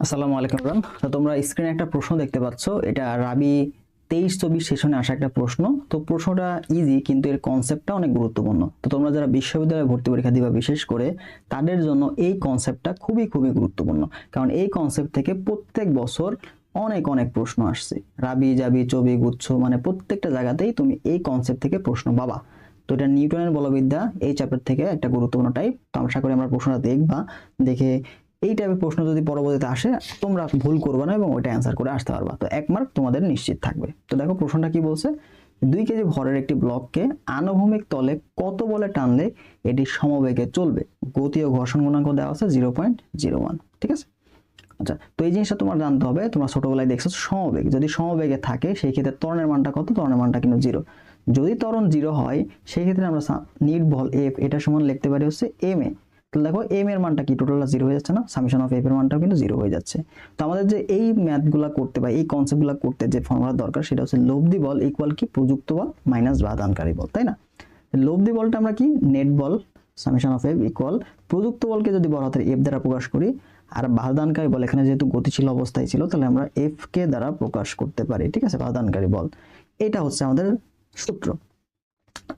আসসালামু আলাইকুম রান তো তোমরা স্ক্রিনে একটা প্রশ্ন দেখতে পাচ্ছ। এটা রাবি তেইশ চব্বিশ সেশনে আসা একটা প্রশ্ন। তো প্রশ্নটা ইজি কিন্তু এর কনসেপ্টটা অনেক গুরুত্বপূর্ণ। তো তোমরা যারা বিশ্ববিদ্যালয়ে ভর্তি পরীক্ষা দিবা বিশেষ করে, তাদের জন্য এই কনসেপ্টটা খুবই খুবই গুরুত্বপূর্ণ। কারণ এই কনসেপ্ট থেকে প্রত্যেক বছর অনেক অনেক প্রশ্ন আসছে। রাবি, জাবি, চবি, গুচ্ছ মানে প্রত্যেকটা জায়গাতেই তুমি এই কনসেপ্ট থেকে প্রশ্ন পাবা। তো এটা নিউটনের বলবিদ্যা, এই চ্যাপ্টার থেকে একটা গুরুত্বপূর্ণ টাইপ তো আশা করি আমরা প্রশ্নটা দেখবা, দেখে এই টাইপের প্রশ্ন যদি পরবর্তীতে আসে, তোমরা ভুল করবে না এবং ওইটা অ্যান্সার করে আসতে পারবা। তো এক মার্ক তোমাদের নিশ্চিত থাকবে। তো দেখো প্রশ্নটা কি বলছে? দুই কেজি ভরের একটি ব্লককে আনুভূমিক তলে কত বলে টানলে এটি সমবেগে চলবে? গতি ও ঘর্ষণ গুণাঙ্ক দেওয়া আছে জিরো পয়েন্ট জিরো ওয়ান ঠিক আছে? আচ্ছা তো এই জিনিসটা তোমার জানতে হবে, তোমরা ছোটবেলায় দেখছ সমবেগ। যদি সমবেগে থাকে, সেই ক্ষেত্রে ত্বরণের মানটা কত? ত্বরণের মানটা কিন্তু জিরো যদি ত্বরণ জিরো হয়, সেই ক্ষেত্রে আমরা নিট বল এফ এটা সমান লিখতে পারি হচ্ছে এম এ তাহলে দেখো এম এর মানটা কি? টোটালটা জিরো হয়ে যাচ্ছে না? সামিশন অফ এফ এর মানটাও কিন্তু জিরো হয়ে যাচ্ছে। তো আমাদের যে এই ম্যাথগুলো করতে বা এই কনসেপ্টগুলো করতে যে ফর্মুলা দরকার, সেটা হচ্ছে লব্ধি বল ইকুয়াল কি? প্রযুক্ত বল মাইনাস বাদানকারী বল, তাই না? লব্ধি বলটা আমরা কি? নেট বল সামিশন অফ এফ ইকুয়াল প্রযুক্ত বলকে যদি বড় হাতের এফ দ্বারা প্রকাশ করি, আর বাধাদানকারী বল এখানে যেহেতু গতিশীল অবস্থায় ছিল, তাহলে আমরা এফ কে দ্বারা প্রকাশ করতে পারি, ঠিক আছে? বাধাদানকারী বল। এটা হচ্ছে আমাদের সূত্র।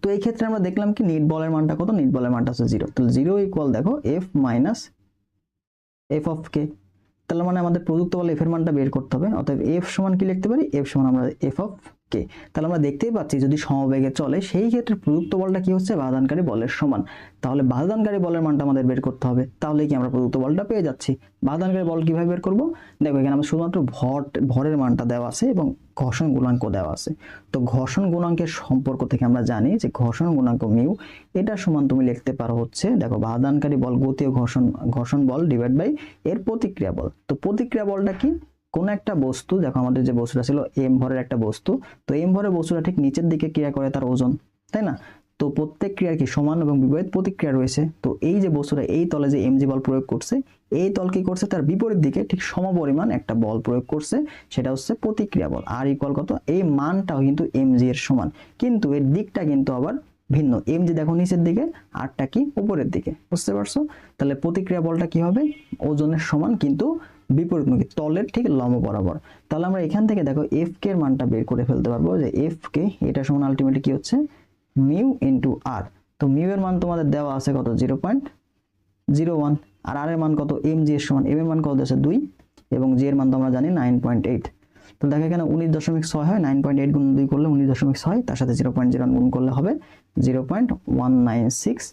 তো এই ক্ষেত্রে আমরা দেখলাম কি নিট বলের মানটা কত? নিট বলের মানটা হচ্ছে জিরো তাহলে জিরো ইকুয়াল দেখো F minus F of K তাহলে মানে আমাদের প্রযুক্ত বলে এফ এর মানটা বের করতে হবে। অতএব এফ সমান কি লিখতে পারি? এফ সমান আমরা এফ অফ কে? তাহলে আমরা দেখতেই পাচ্ছি যদি সমবেগে চলে, সেই ক্ষেত্রে প্রযুক্ত বলটা কি হচ্ছে? বাধাদানকারী বলের সমান। তাহলে বাধাদানকারী বলের মানটা আমাদের বের করতে হবে। তাহলে কি আমরা প্রযুক্ত বলটা পেয়ে যাচ্ছি? বাধাদানকারী বল কীভাবে বের করব? দেখো, এখানে আমরা শুধুমাত্র ভর ভরের মানটা দেওয়া আছে এবং ঘর্ষণ গুণাঙ্ক দেওয়া আছে। তো ঘর্ষণ গুণাঙ্কের সম্পর্ক থেকে আমরা জানি যে ঘর্ষণ গুণাঙ্ক মিউ, এটা সমান তুমি লিখতে পারো হচ্ছে, দেখো বাধাদানকারী বল গতি ও ঘর্ষণ ঘর্ষণ বল ডিভাইড বাই এর প্রতিক্রিয়া বল। তো প্রতিক্রিয়া বলটা কি? কোন একটা বস্তু, দেখো আমাদের যে বস্তুটা ছিল এম ভরের একটা বস্তু, তো এম ভরের বস্তুটা ঠিক নিচের দিকে ক্রিয়া করে তার ওজন, তাই না? তো প্রত্যেক ক্রিয়ার কি সমান এবং বিপরীত প্রতিক্রিয়া রয়েছে? তো এই যে বস্তুটা, এই তলে যে এমজি বল প্রয়োগ করছে, এই তল কি করছে? তার বিপরীত দিকে ঠিক সমপরিমাণ একটা বল প্রয়োগ করছে, সেটা হচ্ছে প্রতিক্রিয়া বল। আর ইকুয়াল কত? এই মানটাও কিন্তু এমজি এর সমান। কিন্তু এর দিকটা কিন্তু আবার ভিন্ন। এমজি দেখো নিচের দিকে আরটা কি উপরের দিকে, বুঝতে পারছ? তাহলে প্রতিক্রিয়া বলটা কি হবে? ওজনের সমান, কিন্তু বিপরীতমুখী তলের ঠিক লম্ব বরাবর। তাহলে আমরা এখান থেকে দেখো এফ কে এর মানটা বের করে ফেলতে পারব যে এফ কে এটা সমান আলটিমেটলি কি হচ্ছে? মিউ ইন্টু আর তো মিউ এর মান তোমাদের দেওয়া আছে কত? জিরো পয়েন্ট জিরো ওয়ান আর আর এর মান কত? এম জি এর সমান। এম এর মান কত? আছে দুই। এবং জি এর মান তো আমরা জানি নাইন পয়েন্ট এইট তো দেখো এখানে উনিশ দশমিক ছয় হয় নাইন পয়েন্ট এইট গুণ দুই করলে উনিশ দশমিক ছয়, তার সাথে জিরো পয়েন্ট জিরো গুণ করলে হবে zero point one nine six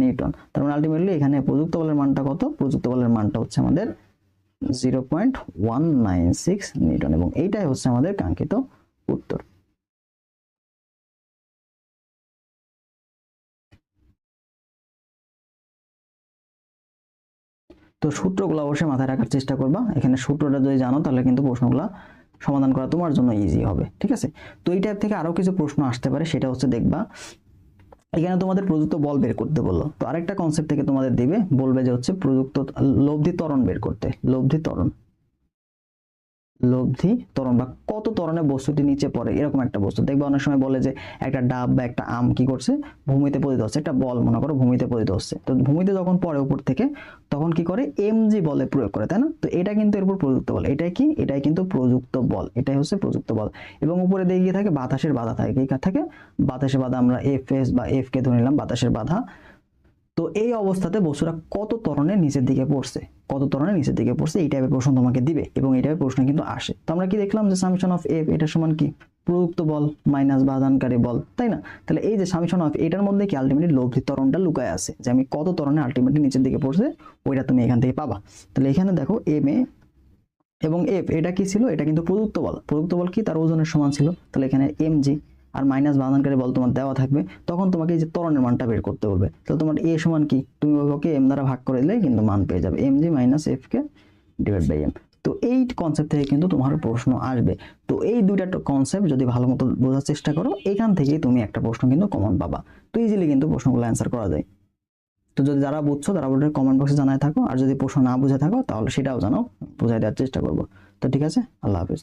newton. তার মানে আলটিমেটলি এখানে প্রযুক্ত বলের মানটা কত? প্রযুক্ত বলের মানটা হচ্ছে আমাদের zero point one nine six newton এবং এইটাই হচ্ছে আমাদের কাঙ্ক্ষিত উত্তর। তো সূত্রগুলো অবশ্যই মাথায় রাখার চেষ্টা করবা। এখানে সূত্রটা যদি জানো, তাহলে কিন্তু প্রশ্নগুলো সমাধান করা তোমার জন্য ইজি হবে, ঠিক আছে? তো এই টাইপ থেকে আরও কিছু প্রশ্ন আসতে পারে, সেটা হচ্ছে দেখবা এখানে তোমাদের প্রযুক্ত বল বের করতে বলল। তো আরেকটা কনসেপ্ট থেকে তোমাদের দিবে, বলবে যে হচ্ছে প্রযুক্ত লব্ধি ত্বরণ বের করতে, লব্ধি ত্বরণ। লব্ধি ত্বরণ বা কত ত্বরণে বস্তুটি নিচে পড়ে, এরকম একটা বস্তু। দেখবে অনেক সময় বলে যে একটা ডাব বা একটা আম কি করছে? ভূমিতে পতিত হচ্ছে, একটা বল মনে করো ভূমিতে পতিত হচ্ছে। তো ভূমিতে যখন পড়ে উপর থেকে, তখন কি করে? এম জি বলে প্রয়োগ করে, তাই না? তো এটা কিন্তু এর উপর প্রযুক্ত বল। এটাই কি? এটাই কিন্তু প্রযুক্ত বল। এটাই হচ্ছে প্রযুক্ত বল। এবং উপরে দিয়ে গিয়ে থাকে বাতাসের বাধা থাকে। কি থাকে? বাতাসের বাধা আমরা এফ এস বা এফ কে ধরে নিলাম, বাতাসের বাধা। তো এই অবস্থাতে বস্তুটা কত ত্বরণে নিচের দিকে পড়ছে? কত ত্বরণে নিচের দিকে পড়ছে? এই টাইপের প্রশ্ন তোমাকে দিবে এবং এই টাইপের প্রশ্ন কিন্তু আসে। তো আমরা কি দেখলাম যে সামিশন অফ এফ এটা সমান কি? প্রযুক্ত বল মাইনাস বাদানকারী বল, তাই না? তাহলে এই যে সামিশন অফ এটার মধ্যে কি আলটিমেটলি লব্ধি তরণটা লুকায় আছে? যে আমি কত ত্বরণে আলটিমেটলি নিচের দিকে পড়ছে, ওইটা তুমি এখান থেকে পাবা। তাহলে এখানে দেখো এম এ এবং এফ এটা কি ছিল? এটা কিন্তু প্রযুক্ত বল। প্রযুক্ত বল কি? তার ওজনের সমান ছিল। তাহলে এখানে এম জি আর মাইনাস বাঁধনকারী বল তোমার দেওয়া থাকবে, তখন তোমাকে এই যে ত্বরণের মানটা বের করতে বলবে। তাহলে তোমার এ সমান কি? তুমি ওইভাবে এম দ্বারা ভাগ করে দিলে কিন্তু মান পেয়ে যাবে। M G minus F K divide by M তো এই কনসেপ্ট থেকে কিন্তু তোমার প্রশ্ন আসবে। তো এই দুইটা কনসেপ্ট যদি ভালো মতো বোঝার চেষ্টা করো, এখান থেকেই তুমি একটা প্রশ্ন কিন্তু কমন পাবা। তো ইজিলি কিন্তু প্রশ্নগুলো অ্যান্সার করা যায়। তো যদি যারা বুঝছ, তারা ওটা কমেন্ট বক্সে জানায় থাকো। আর যদি প্রশ্ন না বুঝে থাকো, তাহলে সেটাও জানাও। বুঝাই দেওয়ার চেষ্টা করব। তো ঠিক আছে? আল্লাহ হাফিজ।